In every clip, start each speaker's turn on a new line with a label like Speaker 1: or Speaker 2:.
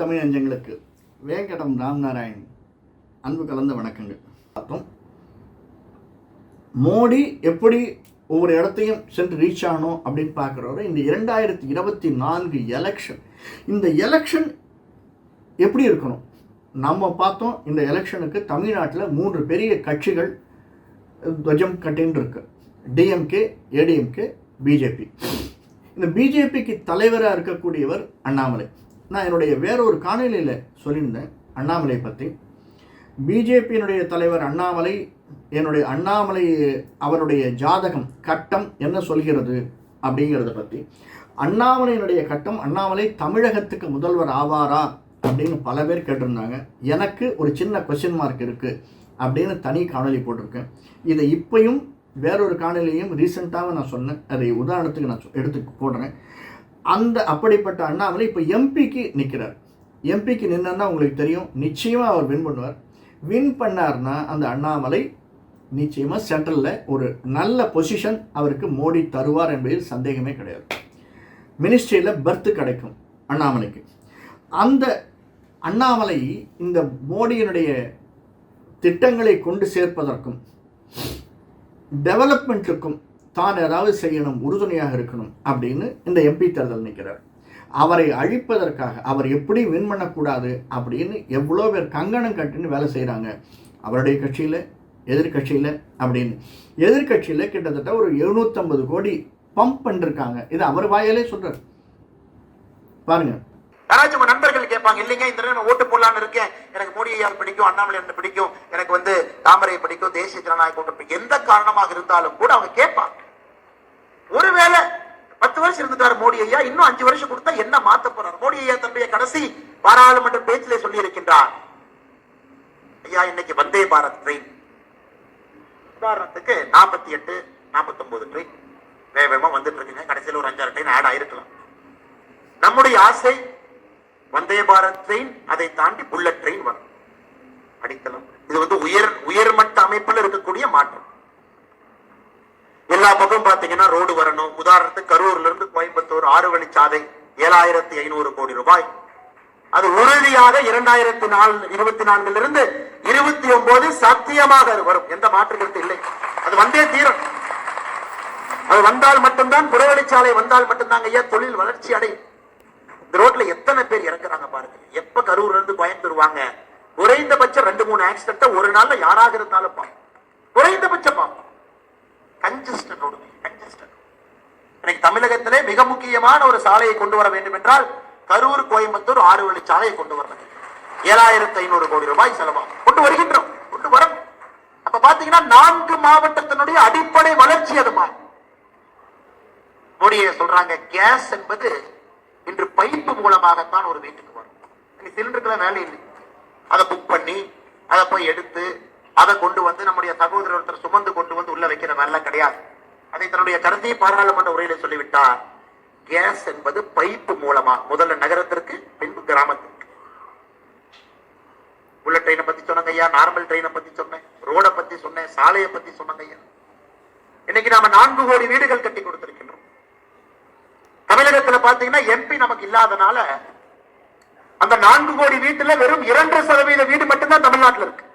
Speaker 1: தமிழ் அஞ்சங்களுக்கு வேங்கடம் ராம்நாராயண். அன்பு கலந்த வணக்கங்கள். பார்த்தோம். மோடி எப்படி ஒவ்வொரு இடத்தையும் சென்று ரீச் ஆகணும் அப்படின்னு பார்க்குறவரை இந்த இரண்டாயிரத்தி இருபத்தி நான்கு எலெக்ஷன் இந்த எலெக்ஷன் எப்படி இருக்கணும்? நம்ம பார்த்தோம் இந்த எலெக்ஷனுக்கு தமிழ்நாட்டில் மூன்று பெரிய கட்சிகள் துவஜம் கட்டின்னு இருக்கு. டிஎம்கே ஏடிஎம்கே பிஜேபி இந்த பிஜேபிக்கு தலைவராக இருக்கக்கூடியவர் அண்ணாமலை. நான் என்னுடைய வேறொரு காணொலியில் சொல்லியிருந்தேன் அண்ணாமலை பற்றி பிஜேபியினுடைய தலைவர் அண்ணாமலை என்னுடைய அண்ணாமலை அவருடைய ஜாதகம் கட்டம் என்ன சொல்கிறது அப்படிங்கிறத பற்றி அண்ணாமலையினுடைய கட்டம் அண்ணாமலை தமிழகத்துக்கு முதல்வர் ஆவாரா அப்படின்னு பல பேர் கேட்டிருந்தாங்க. எனக்கு ஒரு சின்ன கொஸ்டின் மார்க் இருக்குது அப்படின்னு தனி காணொலி போட்டிருக்கேன். இதை இப்பையும் வேறொரு காணொலியும் ரீசெண்டாக நான் சொன்னேன். அதை உதாரணத்துக்கு நான் சொ- எடுத்து போடுறேன். அந்த அப்படிப்பட்ட அண்ணாமலை இப்போ எம்பிக்கு நிற்கிறார் எம்பிக்கு நின்னா உங்களுக்கு தெரியும் நிச்சயமாக அவர் வின் பண்ணுவார். வின் பண்ணார்னா அந்த அண்ணாமலை நிச்சயமாக சென்ட்ரலில் ஒரு நல்ல பொசிஷன் அவருக்கு மோடி தருவார் என்பதில் சந்தேகமே கிடையாது. மினிஸ்ட்ரியில் பர்த் கிடைக்கும் அண்ணாமலைக்கு. அந்த அண்ணாமலை இந்த மோடியினுடைய திட்டங்களை கொண்டு சேர்ப்பதற்கும் டெவலப்மெண்ட்டுக்கும் தான் ஏதாவது செய்யணும் உறுதுணையாக இருக்கணும் அப்படின்னு இந்த எம்பி தேர்தல் நிற்கிறார். அவரை அழிப்பதற்காக அவர் எப்படி வின் பண்ணக்கூடாது அப்படின்னு எவ்வளோ பேர் கங்கணம் கட்டுன்னு வேலை செய்கிறாங்க அவருடைய கட்சியில் எதிர்கட்சியில் அப்படின்னு. எதிர்கட்சியில் கிட்டத்தட்ட ஒரு எழுநூற்றம்பது கோடி பம்ப் பண்ணிருக்காங்க. இது அவர் வாயாலே சொல்கிறார் பாருங்க.
Speaker 2: யாராச்சும் உங்க நண்பர்கள் கேட்பாங்க இல்லைங்க இந்த நேரம் ஓட்டு போடலான்னு இருக்கேன். எனக்கு மோடி ஐயா பிடிக்கும் அண்ணாமலை என்ன பிடிக்கும் எனக்கு வந்து தாமரை பிடிக்கும் தேசிய ஜனநாயக கூட்டம் பிடிக்கும். எந்த காரணமாக இருந்தாலும் கூட அவங்க கேட்பாங்க. ஒருவேளை பத்து வருஷம் இருந்துட்டாரு மோடி ஐயா இன்னும் அஞ்சு வருஷம் கொடுத்தா என்ன மாத்த போறாரு? மோடி ஐயா தன்னுடைய கடைசி பாராளுமன்ற பேச்சிலே சொல்லி இருக்கின்றார் ஐயா இன்னைக்கு வந்தே பாரத் ட்ரெயின். உதாரணத்துக்கு நாற்பத்தி எட்டு நாற்பத்தி ஒன்பது ட்ரெயின். வேக வேகமா வந்துட்டு இருக்குங்க. கடைசியில் ஒரு அஞ்சாறு ட்ரெயின் ஆட் ஆயிருக்கலாம். நம்முடைய ஆசை வந்தே பாரத் ட்ரெயின் அதை தாண்டி புல்லட் ட்ரெயின் வரும். அடித்தளம். இது வந்து உயர் உயர்மட்ட அமைப்பில் இருக்கக்கூடிய மாற்றம். பாத்தீங்கன்னா ரோடு வரணும். உதாரணத்துக்கு கரூர்ல இருந்து கோயம்புத்தூர் ஆறு வழிச்சாலை ஏழாயிரத்தி ஐநூறு கோடி ரூபாய். அது உறுதியாக இரண்டாயிரத்தி நாலு இருபத்தி நான்குல இருந்து இருபத்தி ஒன்பது சத்தியமாக அது வரும். எந்த மாற்று கருத்து இல்லை. அது வந்தே தீரும். அது வந்தால் மட்டும்தான் புறவழிச்சாலை வந்தால் மட்டும்தாங்க ஐயா தொழில் வளர்ச்சி அடையும். இந்த ரோட்ல எத்தனை பேர் இறக்குறாங்க பாருங்க. எப்ப கரூர்ல இருந்து கோயம்புத்தூர் வாங்க? குறைந்தபட்சம் ரெண்டு மூணு ஆக்சிடென்ட் ஒரு நாள்ல யாராக இருந்தாலும் பார்ப்போம் குறைந்தபட்சம் பார்ப்போம் கஞ்சஸ்டன் ரோடு கஞ்சஸ்டன் இன்னைக்கு தமிழகத்திலே மிக முக்கியமான ஒரு சாலையை கொண்டு வர வேண்டும் என்றால் கரூர் கோயம்புத்தூர் ஆறு வழி சாலையை கொண்டு வரணும். ஏழாயிரத்தி ஐநூறு கோடி ரூபாய் செலவாகும். கொண்டு வருகின்றோம். கொண்டு வரும். அப்ப பாத்தீங்கன்னா நான்கு மாவட்டத்தினுடைய அடிப்படை வளர்ச்சி அது மாறும் மோடியை சொல்றாங்க கேஸ் என்பது இன்று பைப்பு மூலமாகத்தான் ஒரு வீட்டுக்கு வரும். சிலிண்டருக்குலாம் வேலை இல்லை. அதை புக் பண்ணி அதை போய் எடுத்து அதை கொண்டு வந்து நம்முடைய சகோதரர் ஒருத்தர் சுமந்து கொண்டு வந்து உள்ள வைக்கிற நல்ல கிடையாது. அதை தன்னுடைய கருத்தை பாராளுமன்ற உரையில சொல்லிவிட்டார். கேஸ் என்பது பைப்பு மூலமா முதல்ல நகரத்திற்கு பின்பு கிராமத்திற்கு. புல்லட் ட்ரெயினை பத்தி சொன்னாங்க ஐயா நார்மல் ட்ரெயினை பத்தி சொன்னேன் ரோட பத்தி சொன்னேன் சாலையை பத்தி சொன்னாங்க ஐயா. இன்னைக்கு நாம நான்கு கோடி வீடுகள் கட்டி கொடுத்திருக்கின்றோம். தமிழகத்துல பாத்தீங்கன்னா எம்பி நமக்கு இல்லாதனால அந்த நான்கு கோடி வீட்டுல வெறும் இரண்டு சதவீத வீடு மட்டும்தான் தமிழ்நாட்டுல இருக்கு.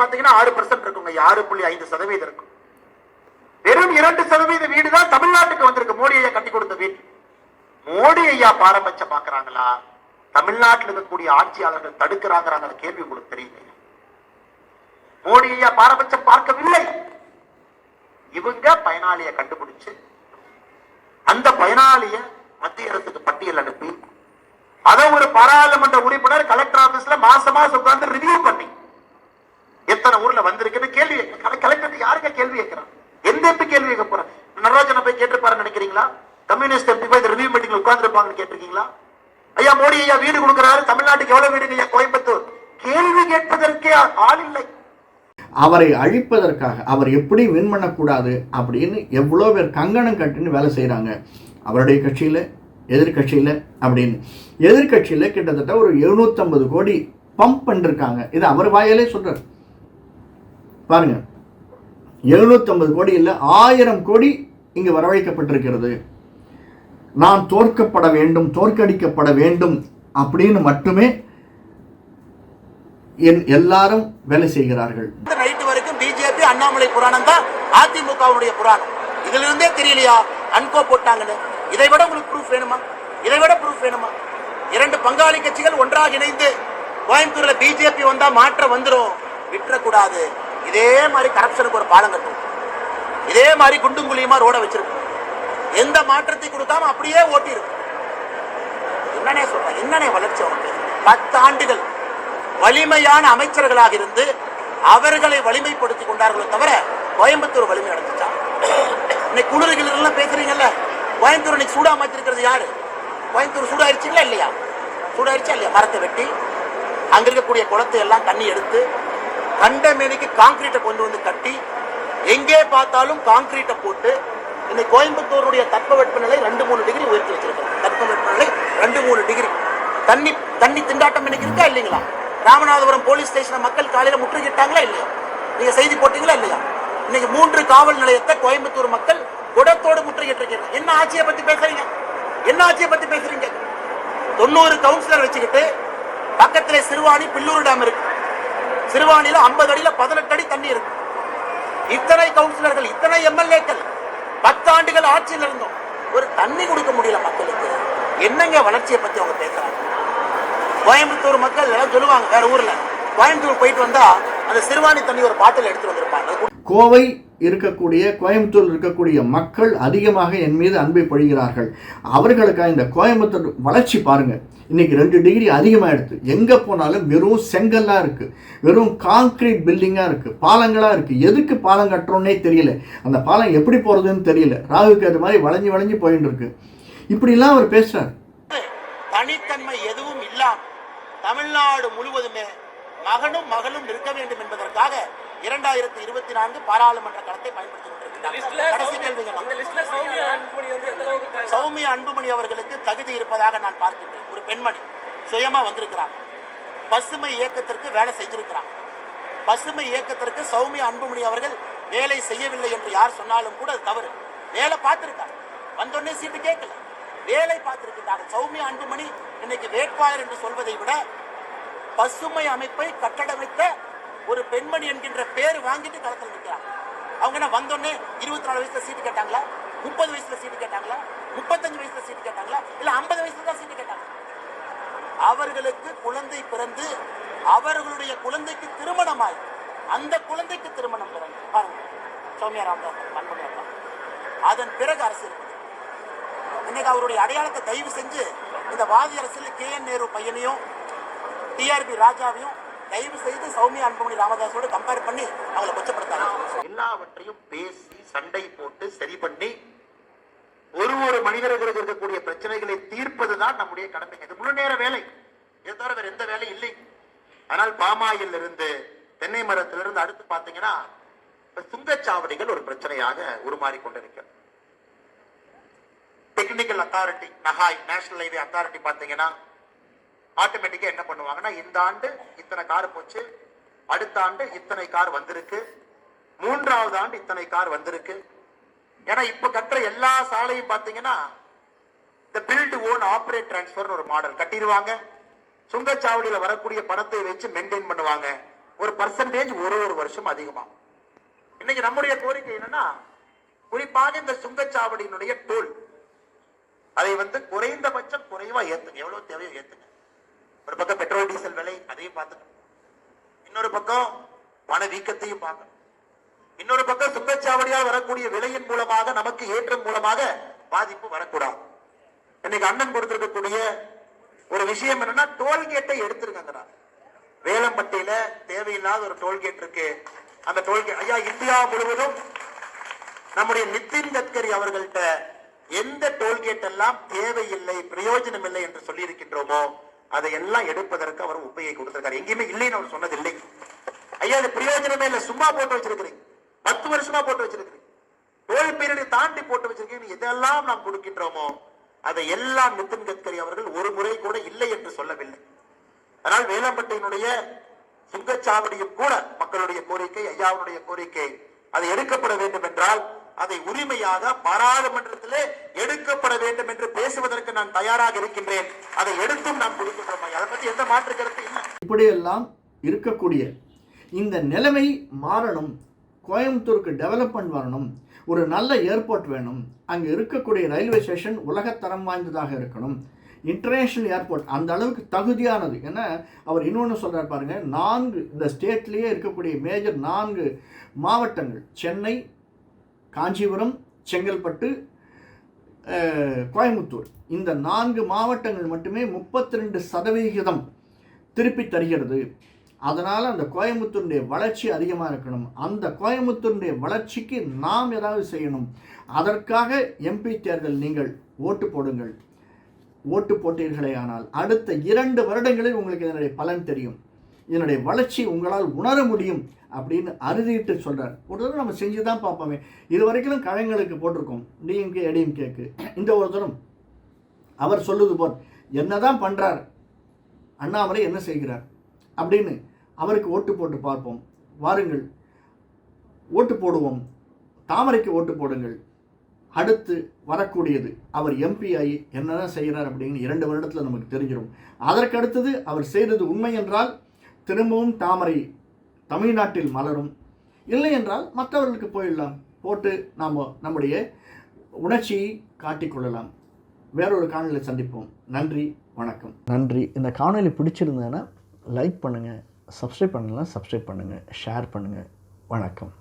Speaker 2: பாத்தீங்கன்னா ஆறு இருக்குங்க. ஆறு புள்ளி ஐந்து சதவீதம் இருக்கும் வெறும் இரண்டு சதவீத வீடு தான் தமிழ்நாட்டுக்கு வந்திருக்கு. மோடி ஐயா கட்டி கொடுத்த வீடு. மோடி ஐயா பாரபட்சம் பாக்குறாங்களா தமிழ்நாட்டில் இருக்கக்கூடிய ஆட்சியாளர்கள் தடுக்கிறாங்கிறாங்க. கேள்வி உங்களுக்கு தெரியல மோடி ஐயா பாரபட்சம் பார்க்கவில்லை. இவங்க பயனாளியை கண்டுபிடிச்சு அந்த பயனாளிய மத்திய அரசுக்கு பட்டியல் அனுப்பி அதை ஒரு பாராளுமன்ற உறுப்பினர் கலெக்டர் ஆபீஸ்ல மாசமா மாசம் உட்கார்ந்து ரிவ்யூ பண்ணி எத்தனை ஊர்ல வந்திருக்குன்னு கேள்வி கலெக்டர் யாருங்க கேள்வி கேட்கிறான்? எந்த எம்பி கேள்வி கேட்க போறேன் நடராஜனை போய் கேட்டிருப்பாரு நினைக்கிறீங்களா? கம்யூனிஸ்ட் எம்பி போய் ரிவ்யூ மீட்டிங்ல உட்கார்ந்துருப்பாங்கன்னு கேட்டிருக்கீங்களா? ஐயா மோடி ஐயா வீடு கொடுக்கிறாரு. தமிழ்நாட்டுக்கு எவ்வளவு வீடுங்க ஐயா? கோயம்புத்தூர். கேள்வி கேட்பதற்கே ஆள் இல்லை.
Speaker 1: அவரை அழிப்பதற்காக அவர் எப்படி வின் பண்ணக்கூடாது அப்படின்னு எவ்வளோ பேர் கங்கணம் கட்டின்னு வேலை செய்கிறாங்க அவருடைய கட்சியில் எதிர்கட்சியில் அப்படின்னு. எதிர்கட்சியில் கிட்டத்தட்ட ஒரு எழுநூற்றம்பது கோடி பம்ப் பண்ணிருக்காங்க. இது அவர் வாயாலே சொல்கிறார் பாருங்க. எழுநூற்றம்பது கோடி இல்லை ஆயிரம் கோடி இங்கு வரவழைக்கப்பட்டிருக்கிறது. நான் தோற்கப்பட வேண்டும் தோற்கடிக்கப்பட வேண்டும் அப்படின்னு மட்டுமே என் எல்லாரும் வேலை செய்கிறார்கள்.
Speaker 2: இந்த நைட்டு வரைக்கும் பிஜேபி அண்ணாமலை புராணம் தான் அதிமுகவுடைய புராணம். இதுல இருந்தே தெரியலையா? அன்கோ போட்டாங்கன்னு. இதை விட உங்களுக்கு ப்ரூஃப் வேணுமா? இதை விட ப்ரூஃப் வேணுமா? இரண்டு பங்காளி கட்சிகள் ஒன்றாக இணைந்து கோயம்புத்தூர்ல பிஜேபி வந்தா மாற்றம் வந்துடும் விட்டுறக்கூடாது. இதே மாதிரி கரப்ஷனுக்கு ஒரு பாலம் கட்டும். இதே மாதிரி குண்டும் குழியுமா ரோட வச்சிருக்கும். எந்த மாற்றத்தை கொடுக்காம அப்படியே ஓட்டிருக்கும். என்னனே சொல்றேன் என்னனே வளர்ச்சி அவனுக்கு. பத்து ஆண்டுகள் வலிமையான அமைச்சர்களாக இருந்து அவர்களை வலிமைப்படுத்தி கொண்டார்களே தவிர கோயம்புத்தூர் வலிமை அடைஞ்சிச்சா? இன்னைக்கு குளிர்கள் எல்லாம் பேசுறீங்கல்ல கோயம்புத்தூர் இன்னைக்கு சூடா மாத்திருக்கிறது யாரு? கோயம்புத்தூர் சூடாயிருச்சுங்களா இல்லையா? சூடாயிருச்சா இல்லையா? மரத்தை வெட்டி அங்க இருக்கக்கூடிய குளத்தை எல்லாம் தண்ணி எடுத்து கண்டமேனிக்கு காங்கிரீட்டை கொண்டு வந்து கட்டி எங்கே பார்த்தாலும் காங்கிரீட்டை போட்டு இன்னைக்கு கோயம்புத்தூருடைய தட்பவெப்பநிலை ரெண்டு மூணு டிகிரி உயர்த்தி வச்சிருக்காங்க தட்பவெப்பநிலை ரெண்டு மூணு டிகிரி தண்ணி தண்ணி திண்டாட்டம் இன்னைக்கு இருக்கா இல்லைங்களா? ராமநாதபுரம் போலீஸ் ஸ்டேஷனை மக்கள் காலையில் முற்றுகிட்டாங்களா இல்லையா? நீங்க செய்தி போட்டீங்களா இல்லையா? இன்னைக்கு மூன்று காவல் நிலையத்தை கோயம்புத்தூர் மக்கள் குடத்தோடு முற்றுகிட்டு இருக்கீங்க என்ன ஆட்சியை பத்தி பேசுறீங்க? என்ன ஆட்சியை பத்தி பேசுறீங்க? தொண்ணூறு கவுன்சிலர் வச்சுக்கிட்டு பக்கத்தில் சிறுவாணி பில்லூர் டேம் இருக்கு. சிறுவாணியில ஐம்பது அடியில பதினெட்டு அடி தண்ணி இருக்கு. இத்தனை கவுன்சிலர்கள் இத்தனை எம்எல்ஏக்கள் பத்தாண்டுகள் ஆட்சியில் இருந்தோம். ஒரு தண்ணி கொடுக்க முடியல மக்களுக்கு. என்னங்க வளர்ச்சியை பத்தி அவங்க பேசுறாங்க? கோயம்புத்தூர் மக்கள் எல்லாம் சொல்லுவாங்க வேற ஊர்ல. கோயம்புத்தூர் போயிட்டு வந்தா அந்த சிறுவாணி தண்ணி ஒரு பாட்டில் எடுத்துட்டு வந்திருப்பாங்க.
Speaker 1: கோவை இருக்கக்கூடிய கோயம்புத்தூர் இருக்கக்கூடிய மக்கள் அதிகமாக என் மீது அன்பை பொழிகிறார்கள். அவர்களுக்காக இந்த கோயம்புத்தூர் வளர்ச்சி பாருங்கள் இன்றைக்கி ரெண்டு டிகிரி அதிகமாகிடுது எங்கே போனாலும் வெறும் செங்கல்லாக இருக்குது வெறும் கான்கிரீட் பில்டிங்காக இருக்குது பாலங்களாக இருக்குது எதுக்கு பாலம் கட்டுறோன்னே தெரியல. அந்த பாலம் எப்படி போகிறதுன்னு தெரியல. ராகுக்கு அது மாதிரி வளைஞ்சு வளைஞ்சு போயின்னு இருக்கு. இப்படிலாம் அவர் பேசுகிறார்
Speaker 2: தனித்தன்மை எதுவும் இல்லாமல் தமிழ்நாடு முழுவதுமே மகனும் மகளும் இருக்க வேண்டும் என்பதற்காக இரண்டாயிரத்தி இருபத்தி நான்கு பாராளுமன்ற களத்தை பயன்படுத்தி கொண்டிருக்கிறார்
Speaker 3: சௌமியா அன்புமணி
Speaker 2: அவர்களுக்கு தகுதி இருப்பதாக நான் பார்க்கின்றேன். ஒரு பெண்மணி சுயமா வந்திருக்கிறாங்க பசுமை இயக்கத்திற்கு வேலை செஞ்சிருக்கிறாங்க பசுமை இயக்கத்திற்கு சௌமியா அன்புமணி அவர்கள் வேலை செய்யவில்லை என்று யார் சொன்னாலும் கூட அது தவறு. வேலை பார்த்திருக்காங்க வந்தோடனே சீட்டு கேட்கல. வேலை பார்த்திருக்கிறாங்க சௌமியா அன்புமணி இன்னைக்கு வேட்பாளர் என்று சொல்வதை விட பசுமை அமைப்பை கட்டடமைத்த ஒரு பெண்மணி என்கின்ற பேர் வாங்கிட்டு களத்தில் நிற்கிறாங்க அவங்க என்ன வந்தோடனே இருபத்தி நாலு வயசுல சீட்டு கேட்டாங்களா? முப்பது வயசுல சீட்டு கேட்டாங்களா? முப்பத்தஞ்சு வயசுல சீட்டு கேட்டாங்களா? இல்ல ஐம்பது வயசுல தான் சீட்டு கேட்டாங்க. அவர்களுக்கு குழந்தை பிறந்து அவர்களுடைய குழந்தைக்கு திருமணமாய் அந்த குழந்தைக்கு திருமணம் பிறந்து பாருங்க சௌமியா ராமதாஸ் பண்புடைய அதன் பிறகு அரசு இருக்குது. இன்னைக்கு அவருடைய அடையாளத்தை தயவு செஞ்சு இந்த வாதி அரசில் கே என் நேரு பையனையும் டிஆர்பி ராஜாவையும் தயவு செய்து சௌமியா அன்புமணி ராமதாஸோடு கம்பேர் பண்ணி அவங்களை கொச்சப்படுத்தாங்க எல்லாவற்றையும் பேசி சண்டை போட்டு சரி பண்ணி ஒரு ஒரு மனிதர்களுக்கு இருக்கக்கூடிய பிரச்சனைகளை தீர்ப்பதுதான் நம்முடைய கடமை. இது முழு நேர வேலை. இதை தவிர வேற எந்த வேலையும் இல்லை. ஆனால் பாமாயில் இருந்து தென்னை மரத்திலிருந்து அடுத்து பார்த்தீங்கன்னா சுங்கச்சாவடிகள் ஒரு பிரச்சனையாக உருமாறி கொண்டிருக்கிறது technical authority NHAI national highway authority பார்த்தீங்கன்னா ஆட்டோமேட்டிக்கா என்ன பண்ணுவாங்கன்னா இந்த ஆண்டு இத்தனை கார் போச்சு அடுத்த ஆண்டு இத்தனை கார் வந்திருக்கு மூன்றாவது ஆண்டு இத்தனை கார் வந்திருக்கு. ஏன்னா இப்ப கட்டுற எல்லா சாலையும் பாத்தீங்கன்னா இந்த பில்ட் ஓன் ஆப்ரேட் டிரான்ஸ்ஃபர் ஒரு மாடல் கட்டிடுவாங்க. சுங்கச்சாவடியில வரக்கூடிய பணத்தை வச்சு மெயின்டைன் பண்ணுவாங்க. ஒரு பர்சன்டேஜ் ஒரு ஒரு வருஷம் அதிகமா. இன்னைக்கு நம்முடைய கோரிக்கை என்னன்னா குறிப்பாக இந்த சுங்கச்சாவடியினுடைய டோல் அதை வந்து குறைந்தபட்சம் குறைவா ஏத்துங்க. எவ்வளவு தேவையோ ஏத்துங்க. ஒரு பக்கம் பெட்ரோல் டீசல் விலை அதையும் பார்த்துக்கணும். இன்னொரு பக்கம் பண வீக்கத்தையும் பார்க்கணும். இன்னொரு பக்கம் சுங்கச்சாவடியால் வரக்கூடிய விலையின் மூலமாக நமக்கு ஏற்றம் மூலமாக பாதிப்பு வரக்கூடாது. இன்னைக்கு அண்ணன் கொடுத்திருக்கக்கூடிய ஒரு விஷயம் என்னன்னா டோல்கேட்டை எடுத்திருக்காங்கடா வேலம்பட்டியில தேவையில்லாத ஒரு டோல்கேட் இருக்கு. அந்த டோல்கேட் ஐயா இந்தியா முழுவதும் நம்முடைய நிதின் கட்கரி அவர்கள்ட்ட எந்த டோல்கேட் எல்லாம் தேவையில்லை பிரயோஜனம் இல்லை என்று சொல்லி இருக்கின்றோமோ அதை எல்லாம் எடுப்பதற்கு அவர் உப்பையை கொடுத்திருக்காரு. எங்கேயுமே இல்லைன்னு அவர் சொன்னதில்லை. ஐயா அது பிரயோஜனமே இல்லை. சும்மா போட்டு வச்சிருக்கிறீங்க பத்து வருஷமா போட்டு வச்சிருக்கிறீங்க தோழி பீரியடை தாண்டி போட்டு வச்சிருக்கீங்க எதெல்லாம் நாம் கொடுக்கின்றோமோ அதை எல்லாம் நிதின் கட்கரி அவர்கள் ஒரு முறை கூட இல்லை என்று சொல்லவில்லை. அதனால் வேளாம்பட்டியினுடைய சுங்கச்சாவடியும் கூட மக்களுடைய கோரிக்கை ஐயாவுடைய கோரிக்கை அது எடுக்கப்பட வேண்டும் என்றால் அதை உரிமையாக பாராளுமன்றத்திலே எடுக்கப்பட வேண்டும் என்று பேசுவதற்கு நான் தயாராக இருக்கின்றேன். அதை எடுத்தும் நான் கொடுக்கின்றோம் அதை பற்றி எந்த மாற்று கருத்து இல்லை.
Speaker 1: இப்படியெல்லாம் இருக்கக்கூடிய இந்த நிலைமை மாறணும். கோயம்புத்தூருக்கு டெவலப்மெண்ட் வரணும். ஒரு நல்ல ஏர்போர்ட் வேணும். அங்கே இருக்கக்கூடிய ரயில்வே ஸ்டேஷன் உலகத்தரம் வாய்ந்ததாக இருக்கணும். இன்டர்நேஷ்னல் ஏர்போர்ட் அந்த அளவுக்கு தகுதியானது. ஏன்னா அவர் இன்னொன்று சொல்கிறார் பாருங்க நான்கு இந்த ஸ்டேட்லேயே இருக்கக்கூடிய மேஜர் நான்கு மாவட்டங்கள். சென்னை காஞ்சிபுரம் செங்கல்பட்டு கோயம்புத்தூர். இந்த நான்கு மாவட்டங்கள் மட்டுமே முப்பத்தி ரெண்டு சதவிகிதம் திருப்பி தருகிறது. அதனால் அந்த கோயம்புத்தூருடைய வளர்ச்சி அதிகமாக இருக்கணும். அந்த கோயம்புத்தூருடைய வளர்ச்சிக்கு நாம் ஏதாவது செய்யணும். அதற்காக எம்பி தேர்தல் நீங்கள் ஓட்டு போடுங்கள். ஓட்டு போட்டீர்களே ஆனால் அடுத்த இரண்டு வருடங்களில் உங்களுக்கு இதனுடைய பலன் தெரியும். இதனுடைய வளர்ச்சி உங்களால் உணர முடியும் அப்படின்னு அறுதிட்டு சொல்கிறார் ஒரு தடவை நம்ம செஞ்சு தான் பார்ப்போமே. இது வரைக்கும் கழகங்களுக்கு போட்டிருக்கோம். டிஎம்கே ஏடிஎம்கேக்கு இந்த ஒரு தரம் அவர் சொல்லுது போல் என்னதான் பண்ணுறார் அண்ணாமலை என்ன செய்கிறார்? அப்படின்னு அவருக்கு ஓட்டு போட்டு பார்ப்போம். வாருங்கள். ஓட்டு போடுவோம். தாமரைக்கு ஓட்டு போடுங்கள். அடுத்து வரக்கூடியது அவர் எம்பி ஆகி என்னதான் செய்கிறார் அப்படின்னு இரண்டு வருடத்தில் நமக்கு தெரிஞ்சிடும் அதற்கு அடுத்தது அவர் செய்தது உண்மை என்றால் திரும்பவும் தாமரை தமிழ்நாட்டில் மலரும். இல்லை என்றால் மற்றவர்களுக்கு போயிடலாம். போட்டு நாம் நம்முடைய உணர்ச்சியை காட்டிக்கொள்ளலாம் வேறொரு காணொலியில் சந்திப்போம். நன்றி வணக்கம். நன்றி. இந்த காணொலி பிடிச்சிருந்தேன்னா லைக் பண்ணுங்கள் சப்ஸ்கிரைப் பண்ணலாம் சப்ஸ்கிரைப் பண்ணுங்கள் ஷேர் பண்ணுங்கள் வணக்கம்.